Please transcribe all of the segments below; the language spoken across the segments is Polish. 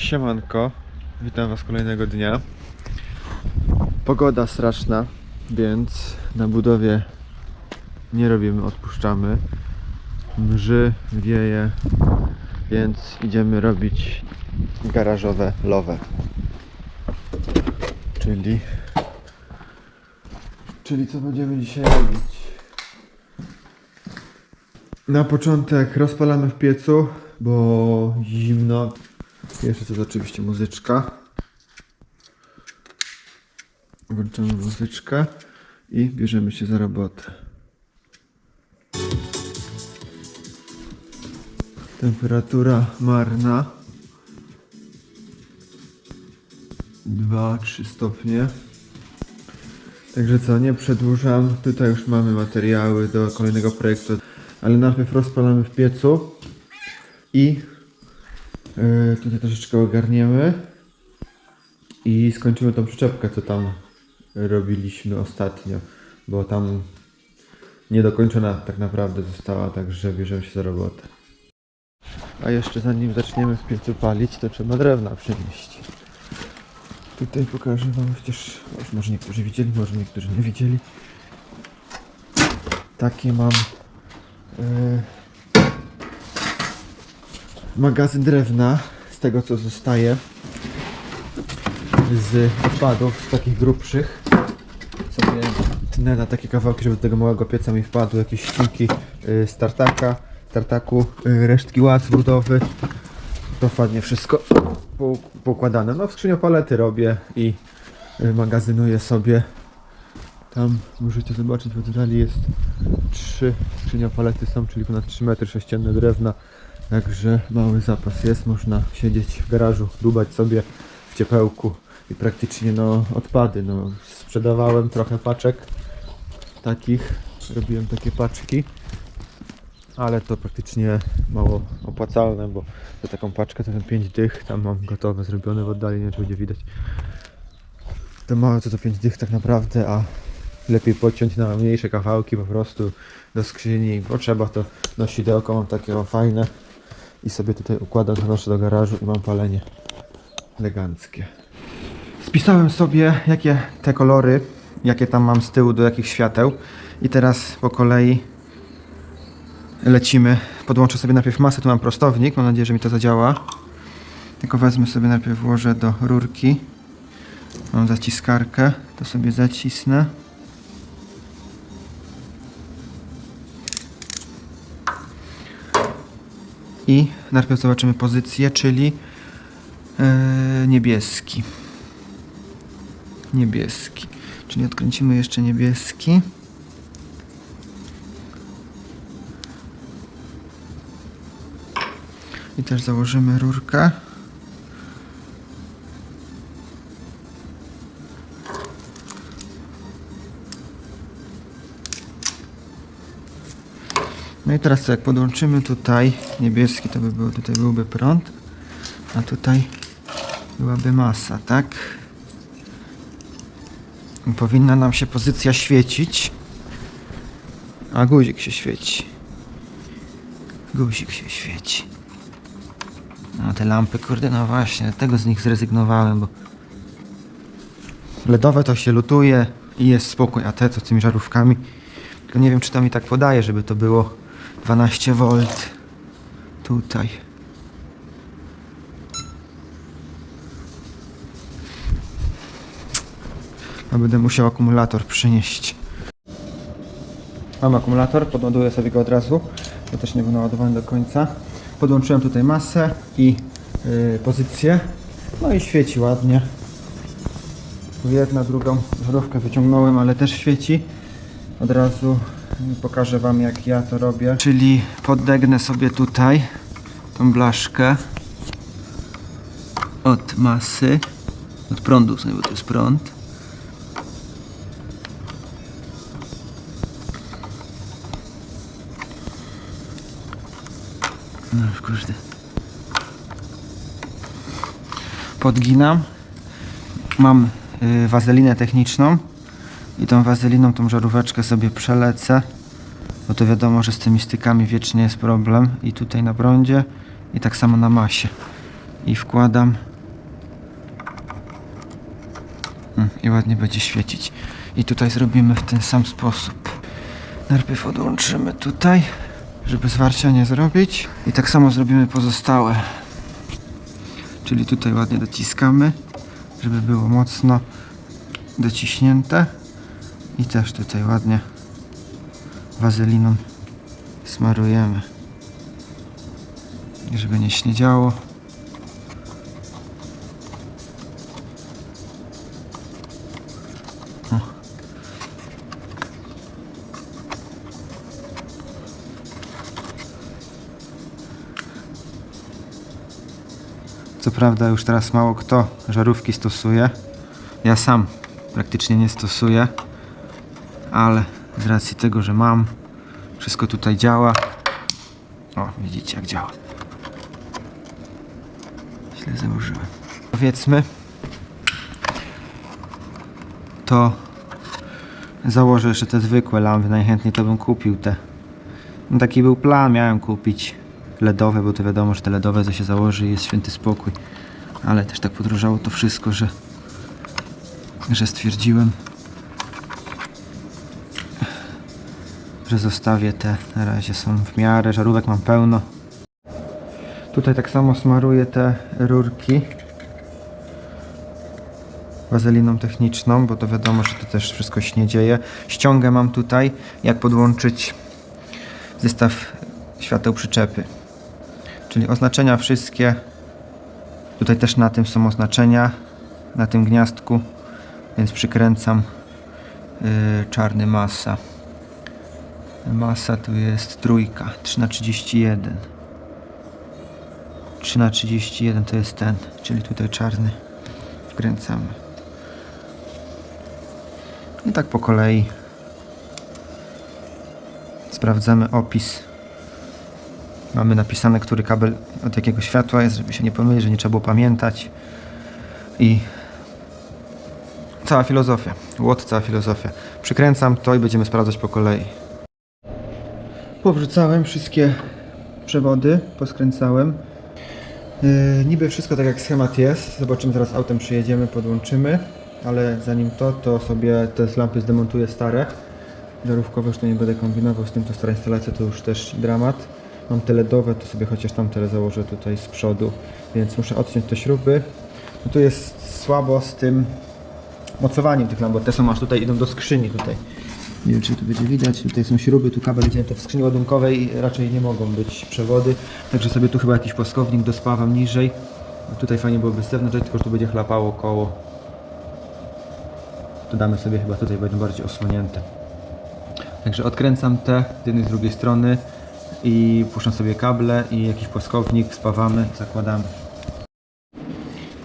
Siemanko, witam was kolejnego dnia. Pogoda straszna, więc na budowie nie robimy, odpuszczamy. Mrzy, wieje, więc idziemy robić garażowe lowe. Czyli... Czyli co będziemy dzisiaj robić? Na początek rozpalamy w piecu, bo zimno. Pierwsze to jest oczywiście muzyczka. Włączamy muzyczkę i bierzemy się za robotę. Temperatura marna. 2-3 stopnie. Także co, nie przedłużam. Tutaj już mamy materiały do kolejnego projektu. Ale najpierw rozpalamy w piecu i yy, tutaj troszeczkę ogarniemy i skończymy tą przyczepkę, co tam robiliśmy ostatnio, bo tam niedokończona tak naprawdę została, także bierzemy się za robotę. A jeszcze zanim zaczniemy w piecu palić, to trzeba drewna przynieść. Tutaj pokażę wam chociaż może niektórzy widzieli, może niektórzy nie widzieli. Takie mam e, magazyn drewna z tego co zostaje z odpadów, z takich grubszych. Sobie tnę na takie kawałki, żeby do tego małego pieca mi wpadły jakieś ścinki y, z tartaka, z tartaku, y, resztki łac budowy. To ładnie wszystko pou- poukładane. No w skrzyniopalety robię i y, magazynuję sobie. Tam możecie zobaczyć, w oddali jest trzy skrzyniopalety są, czyli ponad 3 metry sześcienne drewna. Także mały zapas jest, można siedzieć w garażu, dubać sobie w ciepełku i praktycznie no odpady. No, sprzedawałem trochę paczek takich, robiłem takie paczki, ale to praktycznie mało opłacalne, bo za taką paczkę to ten 5 dych, tam mam gotowe, zrobione w oddali, nie wiem czy będzie widać. To małe co to 5 dych tak naprawdę, a lepiej podciąć na mniejsze kawałki po prostu do skrzyni, bo trzeba to nosidełko mam takie fajne i sobie tutaj układam, zanoszę do garażu i mam palenie eleganckie. Spisałem sobie jakie te kolory, jakie tam mam z tyłu do jakich świateł i teraz po kolei lecimy. Podłączę sobie najpierw masę, tu mam prostownik, mam nadzieję, że mi to zadziała. Tylko wezmę sobie najpierw włożę do rurki. Mam zaciskarkę, to sobie zacisnę. I najpierw zobaczymy pozycję, czyli e, niebieski. Niebieski. Czyli odkręcimy jeszcze niebieski. I też założymy rurkę. No i teraz co, jak podłączymy tutaj niebieski, to by był, tutaj byłby prąd, a tutaj byłaby masa, tak? I Powinna nam się pozycja świecić, a guzik się świeci. Guzik się świeci. No te lampy, kurde, no właśnie, tego z nich zrezygnowałem, bo LEDowe to się lutuje i jest spokój, a te co tymi żarówkami, tylko nie wiem czy to mi tak podaje, żeby to było 12 V tutaj. A będę musiał akumulator przynieść. Mam akumulator, podładuję sobie go od razu. To też nie był naładowany do końca. Podłączyłem tutaj masę i yy, pozycję. No i świeci ładnie. Jedna, drugą żarówkę wyciągnąłem, ale też świeci. Od razu pokażę Wam jak ja to robię. Czyli poddegnę sobie tutaj tą blaszkę od masy, od prądu, w sumie, bo to jest prąd. No już kurde. Podginam. Mam y, wazelinę techniczną i tą wazeliną, tą żaróweczkę sobie przelecę, bo to wiadomo, że z tymi stykami wiecznie jest problem i tutaj na prądzie i tak samo na masie. I wkładam mm, i ładnie będzie świecić. I tutaj zrobimy w ten sam sposób. Najpierw odłączymy tutaj, żeby zwarcia nie zrobić. I tak samo zrobimy pozostałe. Czyli tutaj ładnie dociskamy, żeby było mocno dociśnięte. I też tutaj ładnie wazeliną smarujemy. Żeby nie śniedziało. Co prawda już teraz mało kto żarówki stosuje. Ja sam praktycznie nie stosuję, ale z racji tego, że mam, wszystko tutaj działa. O, widzicie jak działa. Źle założyłem. Powiedzmy, to założę jeszcze te zwykłe lampy. Najchętniej to bym kupił te. No taki był plan, miałem kupić LEDowe, bo to wiadomo, że te LEDowe to się założy jest święty spokój. Ale też tak podróżało to wszystko, że, że stwierdziłem, że zostawię te. Na razie są w miarę, żarówek mam pełno. Tutaj tak samo smaruję te rurki wazeliną techniczną, bo to wiadomo, że to też wszystko się nie dzieje. Ściągę mam tutaj, jak podłączyć zestaw świateł przyczepy. Czyli oznaczenia wszystkie. Tutaj też na tym są oznaczenia, na tym gniazdku, więc przykręcam yy, czarny masa. Masa tu jest trójka, 3 na 31 3 na 31 to jest ten, czyli tutaj czarny wkręcamy. I tak po kolei sprawdzamy opis. Mamy napisane, który kabel od jakiego światła jest, żeby się nie pomylić, że nie trzeba było pamiętać. I cała filozofia. Łot, cała filozofia. Przykręcam to i będziemy sprawdzać po kolei. Powrzucałem wszystkie przewody, poskręcałem. Yy, niby wszystko tak jak schemat jest. Zobaczymy, zaraz autem przyjedziemy, podłączymy. Ale zanim to, to sobie te lampy zdemontuję stare. Żarówkowe już to nie będę kombinował, z tym to stara instalacja to już też dramat. Mam te LEDowe, to sobie chociaż tam tyle założę tutaj z przodu, więc muszę odciąć te śruby. No tu jest słabo z tym mocowaniem tych lamp, bo te są aż tutaj, idą do skrzyni tutaj. Nie wiem czy tu będzie widać, tutaj są śruby, tu kabel to w skrzyni ładunkowej, raczej nie mogą być przewody, także sobie tu chyba jakiś płaskownik dospawam niżej. Tutaj fajnie byłoby z zewnątrz, tylko że tu będzie chlapało koło. To damy sobie chyba tutaj, będą bardziej osłonięte. Także odkręcam te z jednej i z drugiej strony i puszczam sobie kable i jakiś płaskownik, spawamy, zakładamy.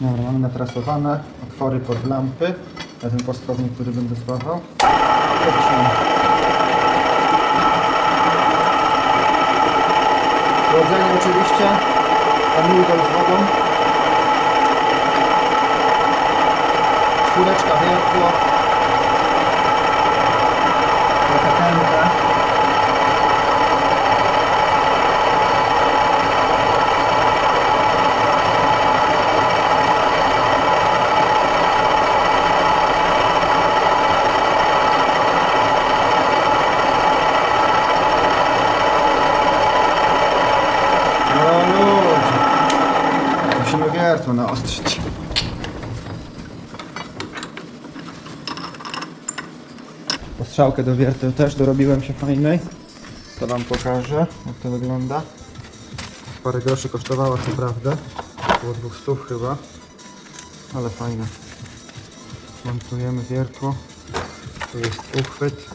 Dobra, mamy natrasowane otwory pod lampy na ten płaskownik, który będę spawał. Lecimy. Chłodzenie oczywiście, emulgol z wodą. Czwóreczka wiertło. Trochę tęka. No ludzie. Musimy wiertło naostrzyć. Postrzałkę do wierteł też dorobiłem się fajnej. To wam pokażę, jak to wygląda. Parę groszy kosztowała, co prawda. Około 200 chyba. Ale fajne. Montujemy wiertło. Tu jest uchwyt.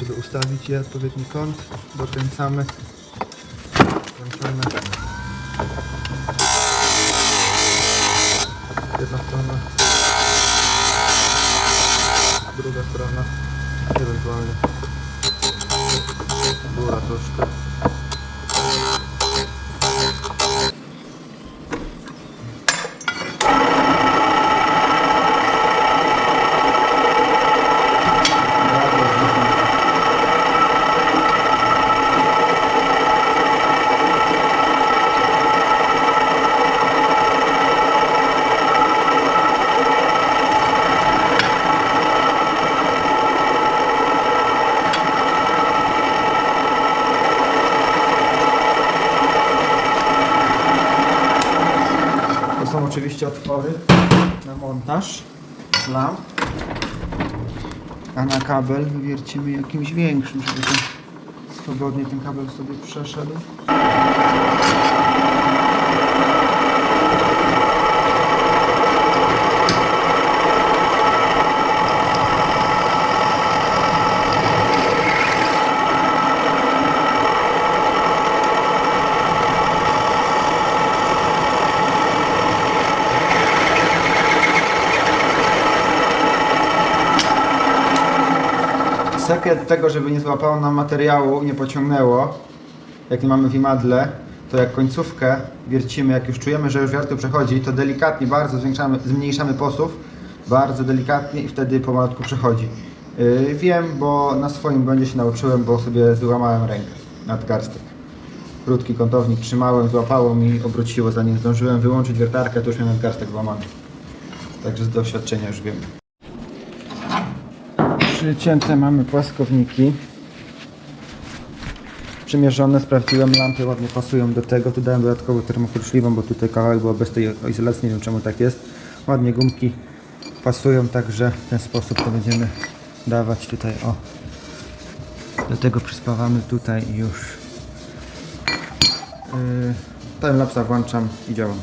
Żeby ustawić je odpowiedni kąt, dokręcamy. Włączamy. сторона. І розбавлю. Була трошка. Oczywiście otwory na montaż lamp. A na kabel wywiercimy jakimś większym, żeby ten swobodnie ten kabel sobie przeszedł. Sekret tego, żeby nie złapało nam materiału, nie pociągnęło, jak nie mamy w imadle, to jak końcówkę wiercimy, jak już czujemy, że już wiatr tu przechodzi, to delikatnie bardzo zwiększamy, zmniejszamy posuw, bardzo delikatnie i wtedy pomalutku przechodzi. Yy, wiem, bo na swoim błędzie się nauczyłem, bo sobie złamałem rękę nadgarstek. Krótki kątownik trzymałem, złapało mi, obróciło, zanim zdążyłem wyłączyć wiertarkę, to już miałem nadgarstek złamany. Także z doświadczenia już wiem. Przycięte mamy płaskowniki. Przymierzone, sprawdziłem, lampy ładnie pasują do tego. Tu dałem dodatkowo termokruszliwą, bo tutaj kawałek był bez tej izolacji, nie wiem czemu tak jest. Ładnie gumki pasują, także w ten sposób to będziemy dawać tutaj, o. Do tego przyspawamy tutaj już. Yy, timelapsa włączam i działam.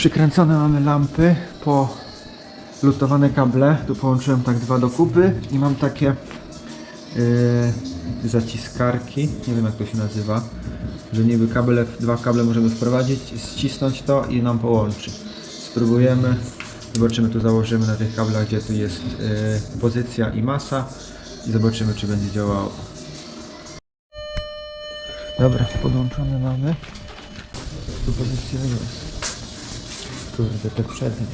Przykręcone mamy lampy po lutowane kable. Tu połączyłem tak dwa do kupy i mam takie yy, zaciskarki. Nie wiem jak to się nazywa. Że niby kable, dwa kable możemy wprowadzić, ścisnąć to i nam połączy. Spróbujemy. Zobaczymy, tu założymy na tych kablach, gdzie tu jest yy, pozycja i masa. I zobaczymy, czy będzie działało. Dobra, podłączone mamy. Tu pozycja jest. Kurde, te przednie.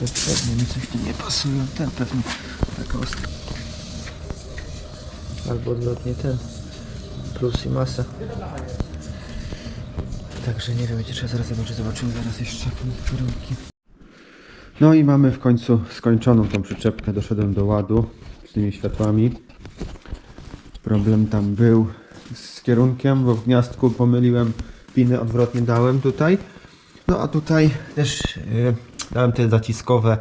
Te przednie mi coś tu nie pasują. Ten pewnie taka ostra. Albo odwrotnie ten. Plus i masa. Także nie wiem, będzie trzeba zaraz. Zobaczymy zaraz jeszcze kierunki. No i mamy w końcu skończoną tą przyczepkę. Doszedłem do ładu z tymi światłami. Problem tam był z kierunkiem, bo w gniazdku pomyliłem piny, odwrotnie dałem tutaj. No a tutaj też yy, dałem te zaciskowe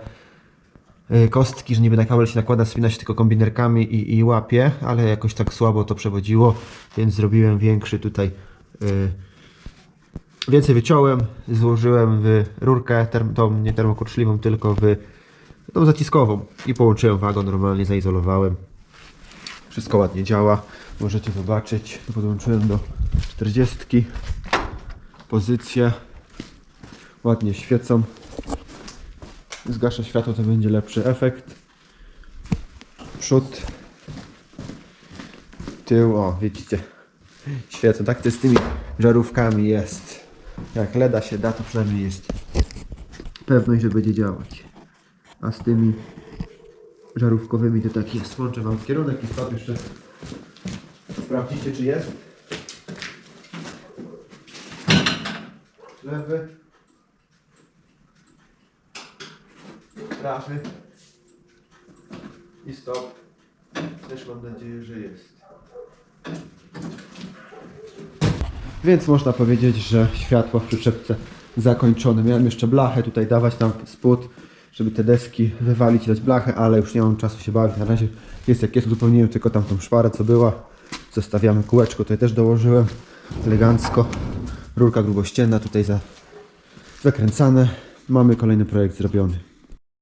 yy, kostki, że niby na kabel się nakłada, spina się tylko kombinerkami i, i łapie, ale jakoś tak słabo to przewodziło, więc zrobiłem większy tutaj. Yy, więcej wyciąłem, złożyłem w rurkę, term, tą nie termokurczliwą, tylko w tą zaciskową i połączyłem wagon, normalnie zaizolowałem. Wszystko ładnie działa. Możecie zobaczyć. Podłączyłem do 40. Pozycje ładnie świecą. Zgaszę światło, to będzie lepszy efekt. Przód. Tył, o widzicie. Świecą. Tak to z tymi żarówkami jest. Jak leda się da, to przynajmniej jest pewność, że będzie działać. A z tymi żarówkowymi to tak jest. Włączę wam kierunek i stop jeszcze sprawdzicie czy jest. Lewy. I stop. Też mam nadzieję, że jest. Więc można powiedzieć, że światło w przyczepce zakończone. Miałem jeszcze blachę tutaj dawać tam spód, żeby te deski wywalić, dać blachę, ale już nie mam czasu się bawić. Na razie jest jak jest, uzupełniłem tylko tamtą szparę, co była. Zostawiamy kółeczko, tutaj też dołożyłem elegancko. Rurka grubościenna tutaj za, zakręcane. Mamy kolejny projekt zrobiony.